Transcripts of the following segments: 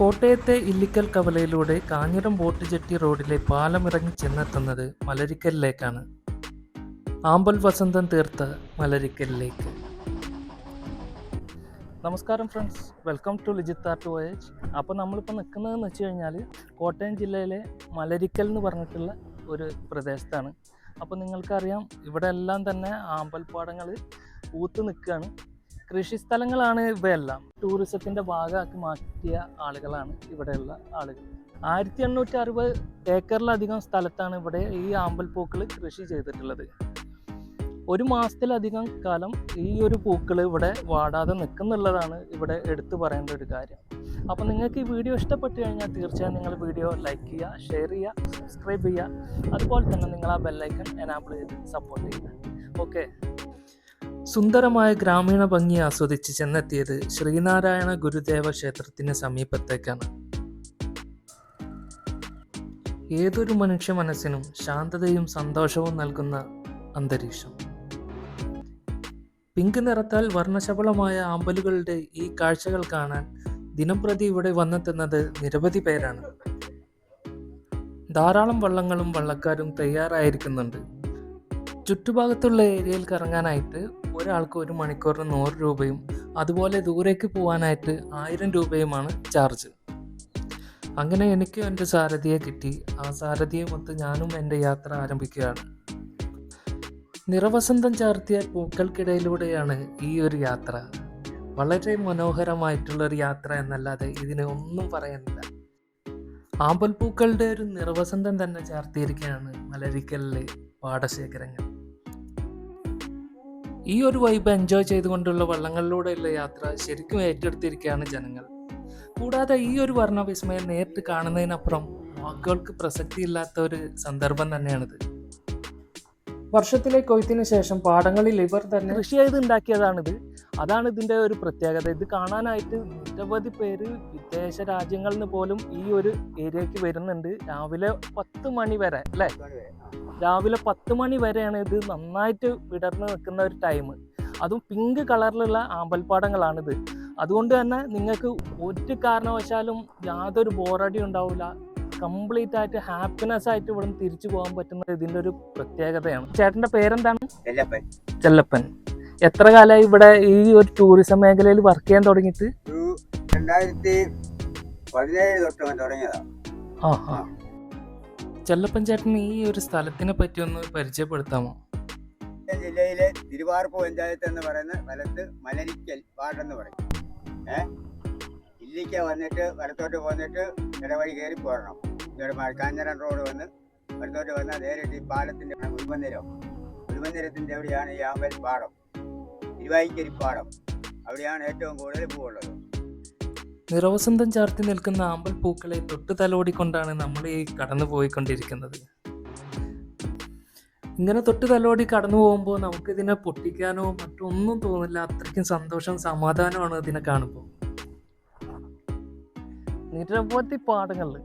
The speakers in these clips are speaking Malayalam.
കോട്ടയത്തെ ഇല്ലിക്കൽ കവലയിലൂടെ കാഞ്ഞിരം ബോട്ട് ജെട്ടി റോഡിലെ പാലമിറങ്ങി ചെന്നെത്തുന്നത് മലരിക്കലിലേക്കാണ് ആമ്പൽ വസന്തം തീർത്ത മലരിക്കലിലേക്ക് നമസ്കാരം friends. Welcome to Lijith art voyage അപ്പോൾ നമ്മളിപ്പോൾ നിൽക്കുന്നതെന്ന് വെച്ച് കഴിഞ്ഞാൽ കോട്ടയം ജില്ലയിലെ മലരിക്കൽ എന്ന് പറഞ്ഞിട്ടുള്ള ഒരു പ്രദേശത്താണ്. അപ്പോൾ നിങ്ങൾക്കറിയാം ഇവിടെ എല്ലാം തന്നെ ആമ്പൽപ്പാടങ്ങൾ പൂത്ത് നിൽക്കുകയാണ്. കൃഷിസ്ഥലങ്ങളാണ് ഇവയെല്ലാം. ടൂറിസത്തിന്റെ ഭാഗമാക്കി മാറ്റിയ ആളുകളാണ് ഇവിടെയുള്ള ആളുകൾ. ആയിരത്തി എണ്ണൂറ്റി അറുപത് ഏക്കറിലധികം സ്ഥലത്താണ് ഇവിടെ ഈ ആമ്പൽപ്പൂക്കൾ കൃഷി ചെയ്തിട്ടുള്ളത്. ഒരു മാസത്തിലധികം കാലം ഈ ഒരു പൂക്കൾ ഇവിടെ വാടാതെ നിൽക്കുന്നുള്ളതാണ് ഇവിടെ എടുത്തു പറയേണ്ട ഒരു കാര്യം. അപ്പോൾ നിങ്ങൾക്ക് ഈ വീഡിയോ ഇഷ്ടപ്പെട്ടു കഴിഞ്ഞാൽ തീർച്ചയായും നിങ്ങൾ വീഡിയോ ലൈക്ക് ചെയ്യുക ഷെയർ ചെയ്യുക സബ്സ്ക്രൈബ് ചെയ്യുക. അതുപോലെ തന്നെ നിങ്ങൾ ആ ബെല്ലൈക്കൺ എനാബിൾ ചെയ്ത് സപ്പോർട്ട് ചെയ്യുക. ഓക്കെ സുന്ദരമായ ഗ്രാമീണ ഭംഗി ആസ്വദിച്ച് ചെന്നെത്തിയത് ശ്രീനാരായണ ഗുരുദേവ ക്ഷേത്രത്തിന് സമീപത്തേക്കാണ്. ഏതൊരു മനുഷ്യ മനസ്സിനും ശാന്തതയും സന്തോഷവും നൽകുന്ന അന്തരീക്ഷം. പിങ്ക് നിറത്താൽ വർണശബളമായ ആമ്പലുകളുടെ ഈ കാഴ്ചകൾ കാണാൻ ദിനംപ്രതി ഇവിടെ വന്നെത്തുന്നത് നിരവധി പേരാണ്. ധാരാളം വള്ളങ്ങളും വള്ളക്കാരും തയ്യാറായിരിക്കുന്നുണ്ട്. ചുറ്റുഭാഗത്തുള്ള ഏരിയയിൽ കറങ്ങാനായിട്ട് ഒരാൾക്ക് ഒരു മണിക്കൂറിന് നൂറ് രൂപയും അതുപോലെ ദൂരേക്ക് പോകാനായിട്ട് ആയിരം രൂപയുമാണ് ചാർജ്. അങ്ങനെ എനിക്ക് എന്റെ സാരഥിയെ കിട്ടി. ആ സാരഥിയുമൊത്ത് ഞാനും എന്റെ യാത്ര ആരംഭിക്കുകയാണ്. നിറവസന്തം ചാർത്തിയ പൂക്കൾക്കിടയിലൂടെയാണ് ഈ ഒരു യാത്ര. വളരെ മനോഹരമായിട്ടുള്ളൊരു യാത്ര എന്നല്ലാതെ ഇതിനെ ഒന്നും പറയാനില്ല. ആമ്പൽപ്പൂക്കളുടെ ഒരു നിറവസന്തം തന്നെ ചാർത്തിയിരിക്കുകയാണ് മലരിക്കലിലെ പാടശേഖരങ്ങൾ. ഈ ഒരു വൈബ് എൻജോയ് ചെയ്തുകൊണ്ടുള്ള വള്ളങ്ങളിലൂടെയുള്ള യാത്ര ശരിക്കും ഏറ്റെടുത്തിരിക്കുകയാണ് ജനങ്ങൾ. കൂടാതെ ഈ ഒരു വർണവിസ്മയം നേരിട്ട് കാണുന്നതിനപ്പുറം വാക്കുകൾക്ക് പ്രസക്തിയില്ലാത്ത ഒരു സന്ദർഭം തന്നെയാണിത്. വർഷത്തിലെ കൊയ്ത്തിന് ശേഷം പാടങ്ങളിൽ ഇവർ തന്നെ കൃഷി ചെയ്ത് ഉണ്ടാക്കിയതാണിത്. അതാണ് ഇതിന്റെ ഒരു പ്രത്യേകത. ഇത് കാണാനായിട്ട് നിരവധി പേര് വിദേശ രാജ്യങ്ങളിൽ നിന്ന് പോലും ഈ ഒരു ഏരിയക്ക് വരുന്നുണ്ട്. രാവിലെ പത്ത് മണി വരെ അല്ലേ? രാവിലെ പത്ത് മണി വരെയാണ് ഇത് നന്നായിട്ട് വിടർന്ന് നിൽക്കുന്ന ഒരു ടൈം അതും പിങ്ക് കളറിലുള്ള ആമ്പൽപ്പാടങ്ങളാണിത്. അതുകൊണ്ട് തന്നെ നിങ്ങൾക്ക് ഒരു കാരണവശാലും യാതൊരു ബോറടി ഉണ്ടാവില്ല. കംപ്ലീറ്റ് ആയിട്ട് ഹാപ്പിനെസ് ആയിട്ട് ഇവിടെ തിരിച്ചു പോകാൻ പറ്റുന്നത് ഇതിന്റെ ഒരു പ്രത്യേകതയാണ്. ചേട്ടന്റെ പേരെന്താണ്? ചെല്ലപ്പൻ. എത്ര കാലമായി ഇവിടെ ഈ ഒരു ടൂറിസം മേഖലയിൽ വർക്ക് ചെയ്യാൻ തുടങ്ങിയിട്ട്? രണ്ടായിരത്തി പതിനേഴ് തൊട്ട് തുടങ്ങിയതാണ് ആ ആ. ചെല്ലപ്പൻ ഈ ഒരു സ്ഥലത്തിനെ പറ്റി ഒന്ന് പരിചയപ്പെടുത്താമോ? ജില്ലയിലെ തിരുവാർപ്പ് പഞ്ചായത്ത് എന്ന് പറയുന്ന സ്ഥലത്ത് മലരിക്കൽ വാർഡെന്ന് പറയും. ഏ? ഇല്ലിക്ക വന്നിട്ട് വലത്തോട്ട് പോന്നിട്ട് ഇടവഴി കയറി പോരണം. കാഞ്ഞിരം റോഡ് വന്ന് വലത്തോട്ട് വന്നാൽ നേരിട്ട് ഈ പാലത്തിന്റെ ഉരുമന്ദിരം. ഉരുമന്ദിരത്തിന്റെ എവിടെയാണ് ഈ ആമ്പൽ പാടം. ഇരുവായിക്കരി പാടം. അവിടെയാണ് ഏറ്റവും കൂടുതൽ പൂവുള്ളത് നിറവസന്തം ചാർത്തി നിൽക്കുന്ന ആമ്പൽ പൂക്കളെ തൊട്ട് തലോടിക്കൊണ്ടാണ് നമ്മൾ ഈ കടന്നു പോയിക്കൊണ്ടിരിക്കുന്നത്. ഇങ്ങനെ തൊട്ട് തലോടി കടന്നു പോകുമ്പോൾ നമുക്കിതിനെ പൊട്ടിക്കാനോ മറ്റൊന്നും തോന്നില്ല. അത്രയ്ക്കും സന്തോഷം സമാധാനമാണ് ഇതിനെ കാണുമ്പോൾ. നിരവധി പാടങ്ങളിൽ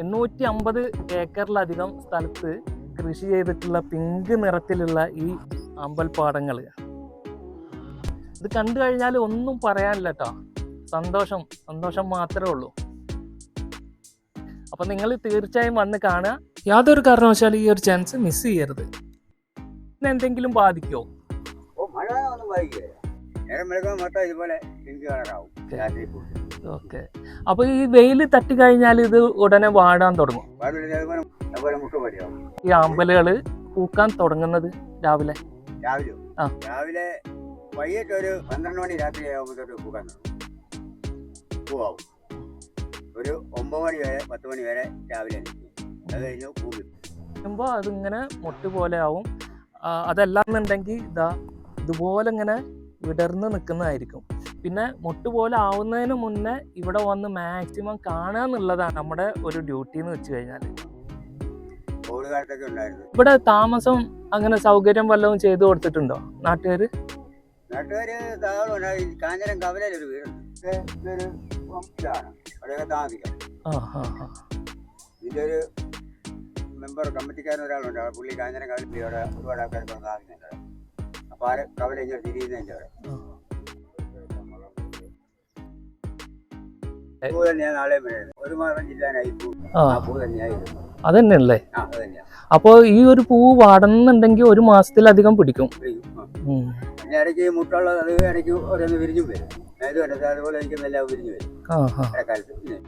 എണ്ണൂറ്റി അമ്പത് ഏക്കറിലധികം സ്ഥലത്ത് കൃഷി ചെയ്തിട്ടുള്ള പിങ്ക് നിറത്തിലുള്ള ഈ അമ്പൽപ്പാടങ്ങൾ ഇത് കണ്ടു കഴിഞ്ഞാൽ ഒന്നും പറയാനില്ല കേട്ടോ. സന്തോഷം സന്തോഷം മാത്രമേ ഉള്ളൂ. അപ്പം നിങ്ങൾ തീർച്ചയായും വന്ന് കാണുക. യാതൊരു കാരണവശാലും ഈ ഒരു ചാൻസ് മിസ് ചെയ്യരുത്. പിന്നെ എന്തെങ്കിലും ബാധിക്കോ മഴ ഒന്നും ബാധിക്കില്ല ഇതുപോലെ ഓക്കെ. അപ്പൊ ഈ വെയിൽ തട്ടി കഴിഞ്ഞാൽ ഇത് ഉടനെ വാടാൻ തുടങ്ങും. ഈ ആമ്പലുകൾ പൂക്കാൻ തുടങ്ങുന്നത് രാവിലെ? രാവിലെ. ആ. രാവിലെ വൈകിട്ട് ഒരു പന്ത്രണ്ട് മണി രാത്രി ആകുമ്പോഴത്തോട്ട് പൂക്കാൻ തുടങ്ങും. പൂവാവും ഒരു ഒമ്പത് മണി വരെ പത്ത് മണി വരെ രാവിലെ അത് കഴിഞ്ഞ് പൂ വിടും. വരുമ്പോൾ അതിങ്ങനെ മുട്ട് പോലെ ആവും. അതല്ലാന്നുണ്ടെങ്കിൽ ഇതാ ഇതുപോലെ ഇങ്ങനെ വിടർന്ന് നിൽക്കുന്നതായിരിക്കും പിന്നെ മുട്ട് പോലെ ആവുന്നതിന് മുന്നേ ഇവിടെ വന്ന് മാക്സിമം കാണുക എന്നുള്ളതാണ് നമ്മുടെ ഒരു ഡ്യൂട്ടി എന്ന് വെച്ച് കഴിഞ്ഞാൽ ഇവിടെ താമസം അങ്ങനെ സൗകര്യം വല്ലതും ചെയ്തു കൊടുത്തിട്ടുണ്ടോ നാട്ടുകാർ നാട്ടുകാര് ഉണ്ടായി. കാഞ്ഞിരം കവലയിൽ ഒരു വീടുണ്ട്. ഇത് ഇതൊരു ഇതാണ് അവിടെയൊക്കെ താമസിക്കാം ആ ആ ആ ഇതിന്റെ ഒരു മെമ്പർ കമ്മിറ്റിക്കാരൻ ഒരാളുണ്ട് പുള്ളി കാഞ്ഞിരം കവലയിൽ അവിടെ ഒരുപാട് ആൾക്കാർ താമസിക്കുന്നുണ്ട്. അപ്പോൾ ആ കവല ഇങ്ങനെ തിരിയുന്നതിന്റെ അവിടെ പൂ തന്നെയാണ് നാളെ ഒരു മാസം ജില്ലാനായി പൂ ആ പൂ തന്നെയായിരുന്നു അത് തന്നെയല്ലേ അപ്പോൾ ഈ ഒരു പൂവ് വാടണമെന്നുണ്ടെങ്കിൽ ഒരു മാസത്തിലധികം പിടിക്കും. പിന്നെ ഇടയ്ക്ക് മുട്ടുള്ള അത് ഇടയ്ക്ക് ഓരോന്ന് വിരിഞ്ഞും വരും. അതുപോലെ എനിക്ക് എല്ലാം വിരിഞ്ഞു വരും. മഴക്കാലത്ത്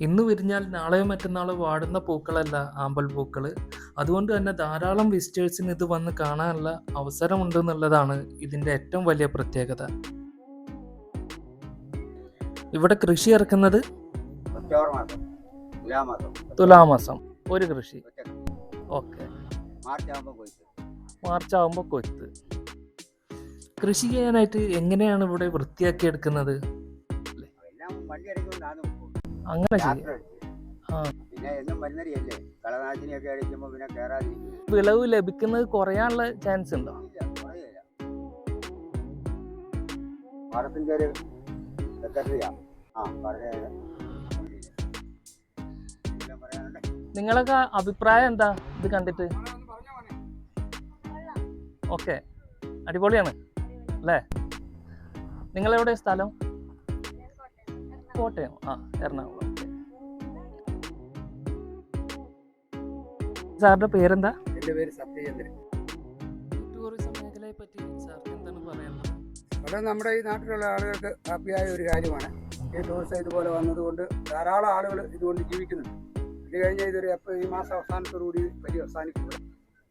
ഇന്ന് വിരിഞ്ഞാൽ നാളെയോ മറ്റന്നാളോ വാടുന്ന പൂക്കളല്ല ആമ്പൽ പൂക്കൾ അതുകൊണ്ട് തന്നെ ധാരാളം വിസിറ്റേഴ്സിന് ഇത് വന്ന് കാണാനുള്ള അവസരമുണ്ടെന്നുള്ളതാണ് ഇതിന്റെ ഏറ്റവും വലിയ പ്രത്യേകത. ഇവിടെ കൃഷി ഇറക്കുന്നത്? തുലാമാസം ഒരു കൃഷി. ഓക്കെ. മാർച്ച് ആകുമ്പോൾ കൊയ്ത്ത്. കൃഷി ചെയ്യാനായിട്ട് എങ്ങനെയാണ് ഇവിടെ വൃത്തിയാക്കി എടുക്കുന്നത് വണ്ടി അങ്ങനെ. പിന്നെ എന്നും മരുന്നടിയല്ലേ കളനാശിനിയൊക്കെ അടിക്കുമ്പോൾ പിന്നെ കയറാതിരിക്കും വിളവ് ലഭിക്കുന്നത് കുറയാനുള്ള ചാൻസ് ഉണ്ടോ? ഇല്ല കുറയില്ല പാടത്തിന്റെ ഒരു സെക്രട്ടറിയാ ആ. പറഞ്ഞ പറയാനുണ്ട് നിങ്ങളൊക്കെ അഭിപ്രായം എന്താ? ഇത് കണ്ടിട്ട്. ഓക്കെ. അടിപൊളിയാണ്. അല്ലേ? നിങ്ങളെവിടെ സ്ഥലം? കോട്ടയം ആ എറണാകുളം. സാറിന്റെ പേരെന്താ? എന്റെ പേര് സത്യചന്ദ്രൻ. ടൂറിസം മേഖലയെ പറ്റി സാർക്ക് എന്താണ് പറയാനുള്ളത്? നമ്മുടെ ഈ നാട്ടിലുള്ള ആളുകൾക്ക് ഹാപ്പിയായ ഒരു കാര്യമാണ്. ഈ ടൂറിസം ഇതുപോലെ വന്നതുകൊണ്ട് ധാരാളം ആളുകൾ ഇതുകൊണ്ട് ജീവിക്കുന്നുണ്ട്. ഇത് കഴിഞ്ഞാൽ ഇതൊരു എപ്പോൾ ഈ മാസം അവസാനത്തോടുകൂടി വലിയ അവസാനിക്കുന്നത്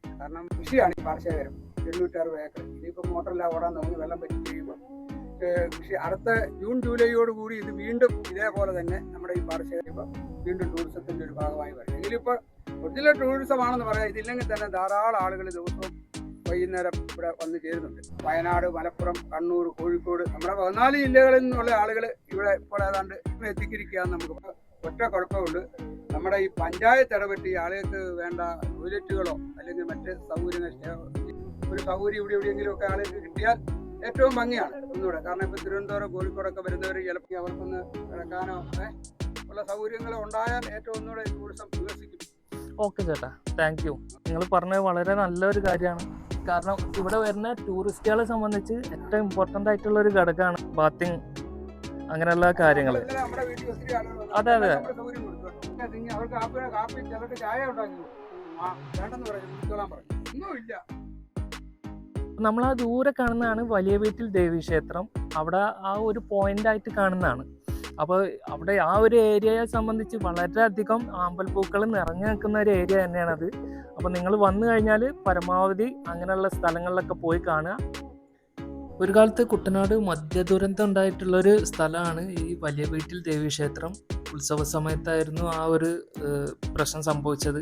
കാരണം കൃഷിയാണ് ഈ പാർശ്വകരം എണ്ണൂറ്ററുപത് ഏക്കർ. ഇതിപ്പോൾ മോട്ടറിലാണ് ഓടാൻ തുടങ്ങി വെള്ളം പറ്റി കഴിയുമ്പോൾ കൃഷി അടുത്ത ജൂൺ ജൂലൈയോട് കൂടി ഇത് വീണ്ടും ഇതേപോലെ തന്നെ നമ്മുടെ ഈ ചെയ്യുമ്പോൾ വീണ്ടും ടൂറിസത്തിന്റെ ഒരു ഭാഗമായി വരും. ഇതിലിപ്പോൾ ഒറിജിനൽ ടൂറിസമാണെന്ന് പറയാം. ഇതില്ലെങ്കിൽ തന്നെ ധാരാളം ആളുകൾ ദിവസവും വൈകുന്നേരം ഇവിടെ വന്ന് ചേരുന്നുണ്ട്. വയനാട് മലപ്പുറം കണ്ണൂർ കോഴിക്കോട് നമ്മുടെ പതിനാല് ജില്ലകളിൽ നിന്നുള്ള ആളുകൾ ഇവിടെ ഇപ്പോൾ ഏതാണ്ട് എത്തിക്കിരിക്കുകയാണ് നമുക്ക്. ഒറ്റ കുഴപ്പമുണ്ട്. നമ്മുടെ ഈ പഞ്ചായത്ത് ഇടപെട്ട് ഈ ആളുകൾക്ക് വേണ്ട ടോയ്ലറ്റുകളോ അല്ലെങ്കിൽ മറ്റ് സൗകര്യങ്ങൾ ഒരു സൗകര്യം ഇവിടെ എവിടെയെങ്കിലും ഒക്കെ ആളുകൾക്ക് കിട്ടിയാൽ ഏറ്റവും ഭംഗിയാണ് ഒന്നുകൂടെ. കാരണം ഇപ്പോൾ തിരുവനന്തപുരം കോഴിക്കോടൊക്കെ വരുന്നവർ ചിലപ്പോൾ അവർക്കൊന്ന് കിടക്കാനോ ഉള്ള സൗകര്യങ്ങൾ ഉണ്ടായാൽ ഏറ്റവും ഒന്നുകൂടെ ടൂറിസം വികസിക്കും. ഓക്കെ ചേട്ടാ. താങ്ക് യു നിങ്ങൾ പറഞ്ഞത് വളരെ നല്ലൊരു കാര്യമാണ്. കാരണം ഇവിടെ വരുന്ന ടൂറിസ്റ്റുകളെ സംബന്ധിച്ച് ഏറ്റവും ഇമ്പോർട്ടന്റ് ആയിട്ടുള്ള ഒരു ഘടകമാണ് ബാത്തിങ് അങ്ങനെയുള്ള കാര്യങ്ങൾ. അതെ, അതെ. അവർക്ക് കാപ്പി കാപ്പി ചിലർക്ക് ചായ ഉണ്ടാക്കി വേണ്ടെന്ന് പറഞ്ഞു. ഒന്നുമില്ല. നമ്മൾ ആ ദൂരെ കാണുന്നതാണ് വലിയ വീട്ടിൽ ദേവീക്ഷേത്രം. അവിടെ ആ ഒരു പോയിന്റായിട്ട് കാണുന്നതാണ്. അപ്പോൾ അവിടെ ആ ഒരു ഏരിയയെ സംബന്ധിച്ച് വളരെയധികം ആമ്പൽപ്പൂക്കൾ നിറഞ്ഞു നിൽക്കുന്ന ഒരു ഏരിയ തന്നെയാണത്. അപ്പോൾ നിങ്ങൾ വന്നു കഴിഞ്ഞാൽ പരമാവധി അങ്ങനെയുള്ള സ്ഥലങ്ങളിലൊക്കെ പോയി കാണുക. ഒരു കാലത്ത് കുട്ടനാട് മദ്യദുരന്തം ഉണ്ടായിട്ടുള്ളൊരു സ്ഥലമാണ് ഈ വലിയ വീട്ടിൽ ദേവീക്ഷേത്രം. ഉത്സവ സമയത്തായിരുന്നു ആ ഒരു പ്രശ്നം സംഭവിച്ചത്.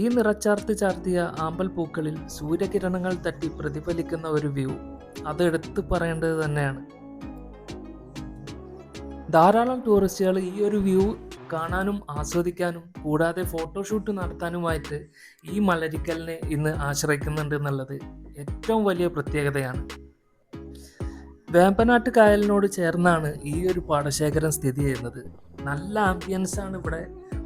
ഈ നിറച്ചാർത്തി ചാർത്തിയ ആമ്പൽ പൂക്കളിൽ സൂര്യകിരണങ്ങൾ തട്ടി പ്രതിഫലിക്കുന്ന ഒരു വ്യൂ. അത് എടുത്തു പറയേണ്ടത് തന്നെയാണ്. ധാരാളം ടൂറിസ്റ്റുകൾ ഈ ഒരു വ്യൂ കാണാനും ആസ്വദിക്കാനും കൂടാതെ ഫോട്ടോഷൂട്ട് നടത്താനുമായിട്ട് ഈ മലരിക്കലിനെ ഇന്ന് ആശ്രയിക്കുന്നുണ്ട് എന്നുള്ളത് ഏറ്റവും വലിയ പ്രത്യേകതയാണ്. വേമ്പനാട്ട് കായലിനോട് ചേർന്നാണ് ഈ ഒരു പാടശേഖരം സ്ഥിതി ചെയ്യുന്നത്. നല്ല ആംബിയൻസാണ് ഇവിടെ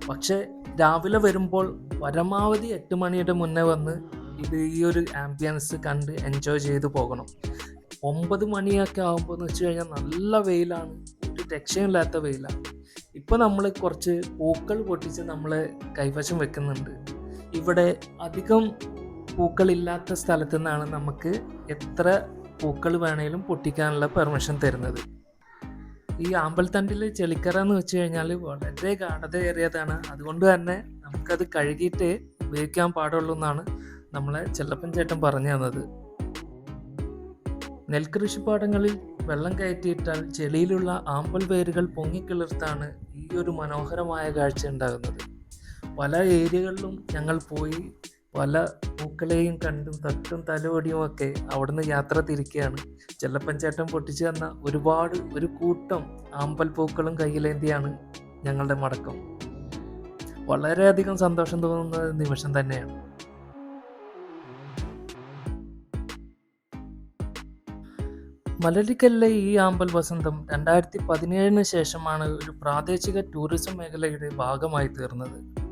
പക്ഷേ രാവിലെ വരുമ്പോൾ പരമാവധി എട്ട് മണിയുടെ മുന്നേ വന്ന് ഇത് ഈ ഒരു ആംബിയൻസ് കണ്ട് എൻജോയ് ചെയ്ത് പോകണം. ഒമ്പത് മണിയൊക്കെ ആകുമ്പോൾ എന്ന് വെച്ച് കഴിഞ്ഞാൽ നല്ല വെയിലാണ്. ഒരു രക്ഷയില്ലാത്ത വെയിലാണ്. ഇപ്പോൾ നമ്മൾ കുറച്ച് പൂക്കൾ പൊട്ടിച്ച് നമ്മൾ കൈവശം വെക്കുന്നുണ്ട്. ഇവിടെ അധികം പൂക്കളില്ലാത്ത സ്ഥലത്തു നിന്നാണ് നമുക്ക് എത്ര പൂക്കൾ വേണേലും പൊട്ടിക്കാനുള്ള പെർമിഷൻ തരുന്നത്. ഈ ആമ്പൽത്തണ്ടിൽ ചെളിക്കറ എന്ന് വെച്ച് കഴിഞ്ഞാൽ വളരെ ഗാഠതയേറിയതാണ്. അതുകൊണ്ട് തന്നെ നമുക്കത് കഴുകിയിട്ട് ഉപയോഗിക്കാൻ പാടുള്ളൂ എന്നാണ് നമ്മളെ ചെല്ലപ്പൻ ചേട്ടൻ പറഞ്ഞു തന്നത്. നെൽകൃഷിപ്പാടങ്ങളിൽ വെള്ളം കയറ്റിയിട്ടാൽ ചെളിയിലുള്ള ആമ്പൽ വേരുകൾ പൊങ്ങിക്കിളിർത്താണ് ഈ ഒരു മനോഹരമായ കാഴ്ച ഉണ്ടാകുന്നത്. പല ഏരിയകളിലും ഞങ്ങൾ പോയി പല പൂക്കളെയും കണ്ടും തട്ടും തലോടിയും ഒക്കെ അവിടുന്ന് യാത്ര തിരിക്കുകയാണ്. ചെല്ലപ്പൻ ചേട്ടൻ പൊട്ടിച്ചു തന്ന ഒരുപാട് ഒരു കൂട്ടം ആമ്പൽ പൂക്കളും കയ്യിലേന്തിയാണ് ഞങ്ങളുടെ മടക്കം. വളരെയധികം സന്തോഷം തോന്നുന്ന നിമിഷം തന്നെയാണ്. മലരിക്കലിലെ ഈ ആമ്പൽ വസന്തം രണ്ടായിരത്തി പതിനേഴിന് ശേഷമാണ് ഒരു പ്രാദേശിക ടൂറിസം മേഖലയുടെ ഭാഗമായി തീർന്നത്.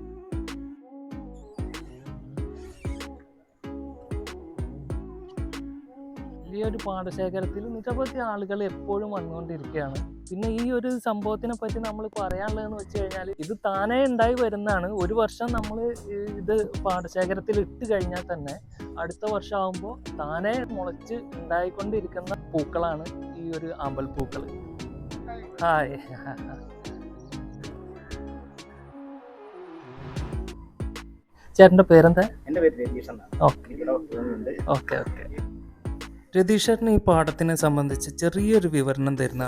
വലിയൊരു പാടശേഖരത്തിൽ നിരവധി ആളുകൾ എപ്പോഴും വന്നുകൊണ്ടിരിക്കുകയാണ്. പിന്നെ ഈ ഒരു സംഭവത്തിനെ പറ്റി നമ്മൾ പറയാനുള്ളതെന്ന് വെച്ച് കഴിഞ്ഞാൽ ഇത് താനേ ഉണ്ടായി വരുന്നതാണ്. ഒരു വർഷം നമ്മൾ ഇത് പാടശേഖരത്തിൽ ഇട്ട് കഴിഞ്ഞാൽ തന്നെ അടുത്ത വർഷം ആകുമ്പോൾ താനേ മുളച്ച് ഉണ്ടായിക്കൊണ്ടിരിക്കുന്ന പൂക്കളാണ് ഈ ഒരു ആമ്പൽപ്പൂക്കൾ ഹായ്. ചേട്ടന്റെ പേരെന്താ? എന്റെ പേര് രതീഷ് എന്നാണ്. ഓക്കെ. Okay okay. രതീഷേട്ടന് ഈ പാഠത്തിനെ സംബന്ധിച്ച് ചെറിയൊരു വിവരണം തരുന്ന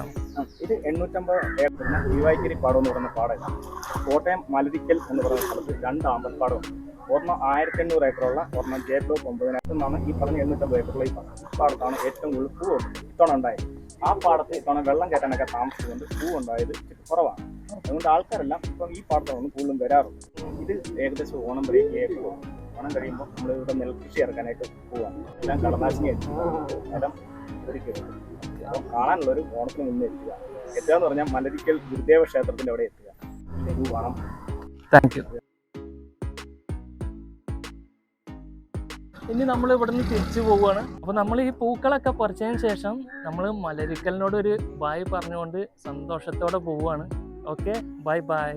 ഇത് എണ്ണൂറ്റമ്പത് ഏക്കറിന് ഉരുവായിക്കരി പാടം എന്ന് പറയുന്ന പാടമാണ് കോട്ടയം മലരിക്കൽ എന്ന് പറയുന്ന സ്ഥലത്ത് രണ്ട് ആമ്പൽപ്പാടമുണ്ട് ഒന്ന് ആയിരത്തി എണ്ണൂറ് ഏക്കറുള്ള ഒരെണ്ണം ജെ ബ്ലോക്ക് ഒമ്പതിനകത്ത് നിന്നാണ് ഈ പറഞ്ഞ എണ്ണൂറ്റമ്പത് ഏക്കറുള്ള ഈ പാടം പാടത്താണ് ഏറ്റവും കൂടുതൽ പൂ ഇത്തവണ ഉണ്ടായത്. ആ പാടത്ത് ഇത്തവണ വെള്ളം കയറ്റാനൊക്കെ താമസിച്ചുകൊണ്ട് പൂ ഉണ്ടായത് കുറവാണ്. അതുകൊണ്ട് ആൾക്കാരെല്ലാം ഇപ്പം ഈ പാടത്താണ് കൂടുതലും വരാറുള്ളത്. ഇത് ഏകദേശം ഓണം വരെയൊക്കെ പോകും ഓണം കഴിയുമ്പോൾ നമ്മൾ ഇവിടെ നെൽകൃഷി ഇറക്കാനായിട്ട് പോവാണ് എല്ലാം കടനാശിനി എല്ലാം ഒരുക്കുന്നത് അപ്പം കാണാനുള്ളൊരു ഓണത്തിന് മുന്നേ എത്തുക. എത്തുക എന്ന് പറഞ്ഞാൽ മലരിക്കൽ ഗുരുദേവ ക്ഷേത്രത്തിന്റെ അവിടെ എത്തുക. വേണം താങ്ക് യു ഇനി നമ്മൾ ഇവിടുന്ന് തിരിച്ചു പോവുകയാണ്. അപ്പോൾ നമ്മൾ ഈ പൂക്കളൊക്കെ പറിച്ചതിന് ശേഷം നമ്മൾ മലരിക്കലിനോട് ഒരു ബായ് പറഞ്ഞുകൊണ്ട് സന്തോഷത്തോടെ പോവുകയാണ്. Okay bye bye